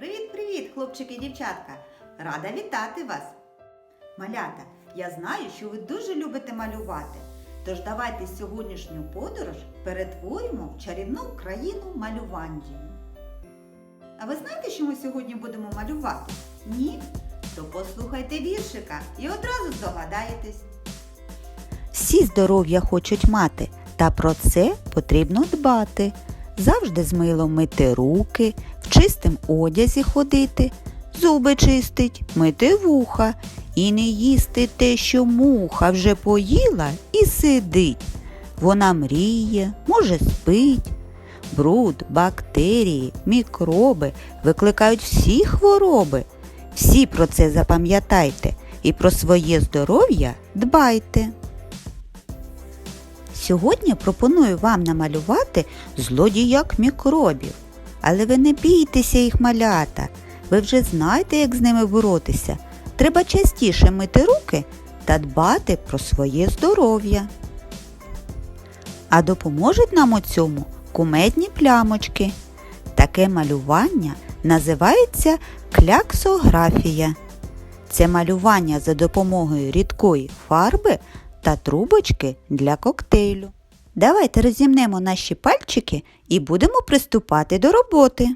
Привіт-привіт, хлопчики і дівчатка! Рада вітати вас! Малята, я знаю, що ви дуже любите малювати. Тож давайте сьогоднішню подорож перетворимо в чарівну країну малювандію. А ви знаєте, що ми сьогодні будемо малювати? Ні? То послухайте віршика і одразу здогадаєтесь. Всі здоров'я хочуть мати, та про це потрібно дбати. Завжди з милом мити руки, чистим одязі ходити, зуби чистить, мити вуха і не їсти те, що муха вже поїла і сидить. Вона мріє, може спить. Бруд, бактерії, мікроби викликають всі хвороби. Всі про це запам'ятайте і про своє здоров'я дбайте. Сьогодні пропоную вам намалювати злодіяк мікробів. Але ви не бійтеся їх малята. Ви вже знаєте, як з ними боротися. Треба частіше мити руки та дбати про своє здоров'я. А допоможуть нам у цьому кумедні плямочки. Таке малювання називається кляксографія. Це малювання за допомогою рідкої фарби та трубочки для коктейлю. Давайте розімнемо наші пальчики і будемо приступати до роботи.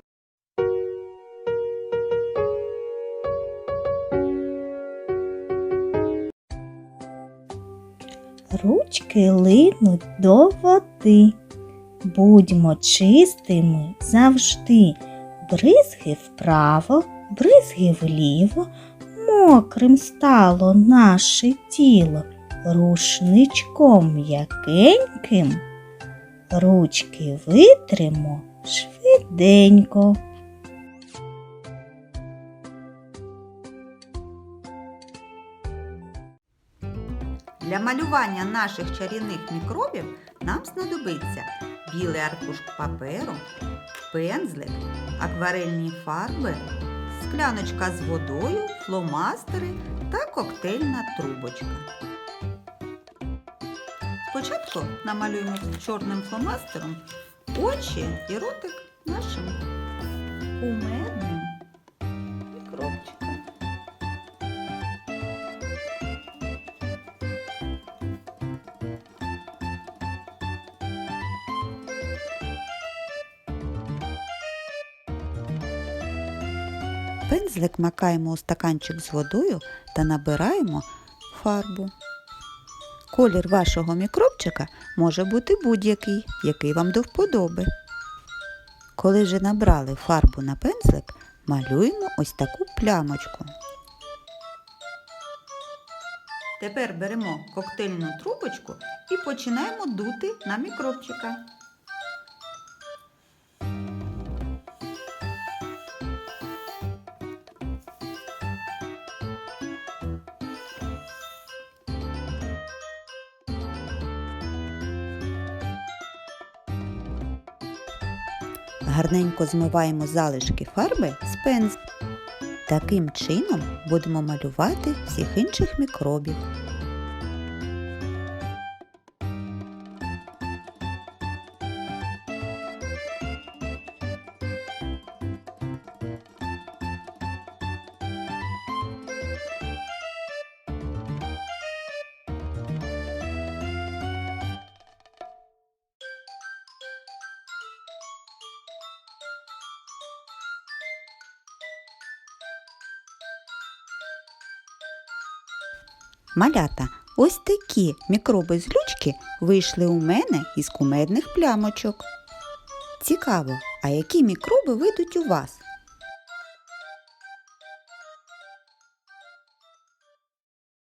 Ручки линуть до води. Будьмо чистими завжди. Бризги вправо, бризги вліво, мокрим стало наше тіло, рушничком м'якеньким. Ручки витримо швиденько. Для малювання наших чарівних мікробів нам знадобиться білий аркуш паперу, пензлик, акварельні фарби, скляночка з водою, фломастери та коктейльна трубочка. Спочатку намалюємо чорним фломастером очі і ротик нашим кумедним мікробчикам. Пензлик макаємо у стаканчик з водою та набираємо фарбу. Колір вашого мікробчика може бути будь-який, який вам до вподоби. Коли вже набрали фарбу на пензлик, малюємо ось таку плямочку. Тепер беремо коктейльну трубочку і починаємо дути на мікробчика. Гарненько змиваємо залишки фарби з пензля. Таким чином будемо малювати всіх інших мікробів. Малята, ось такі мікроби з лючки вийшли у мене із кумедних плямочок. Цікаво, а які мікроби вийдуть у вас?